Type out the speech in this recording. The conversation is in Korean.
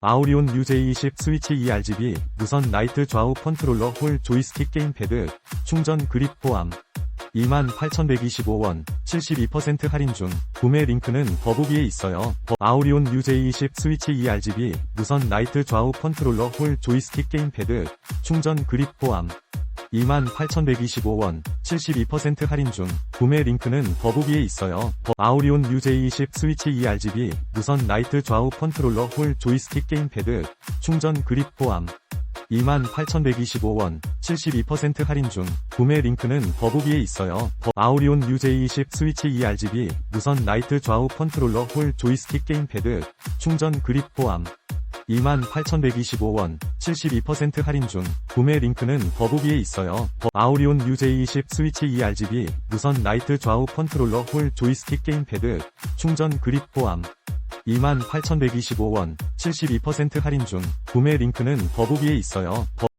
아우리온 UJ20 스위치 ERGB 무선 라이트 좌우 컨트롤러 홀 조이스틱 게임패드 충전 그립 포함 28,125원 72% 할인 중 구매 링크는 더보기에 있어요. 더- 아우리온 UJ20 스위치 ERGB 무선 라이트 좌우 컨트롤러 홀 조이스틱 게임패드 충전 그립 포함 28,125원 72% 할인 중 구매 링크는 더보기에 있어요. 더- 아우리온 UJ20 스위치 ERGB 무선 라이트 좌우 컨트롤러 홀 조이스틱 게임패드 충전 그립 포함 28,125원 72% 할인 중 구매 링크는 더보기에 있어요. 더- 아우리온 UJ20 스위치 ERGB 무선 라이트 좌우 컨트롤러 홀 조이스틱 게임패드 충전 그립 포함 28,125원 72% 할인 중 구매 링크는 더보기에 있어요. 더- 아우리온 UJ20 스위치 ERGB 무선 라이트 좌우 컨트롤러 홀 조이스틱 게임패드 충전 그립 포함 28,125원 72% 할인 중 구매 링크는 더보기에 있어요. 더-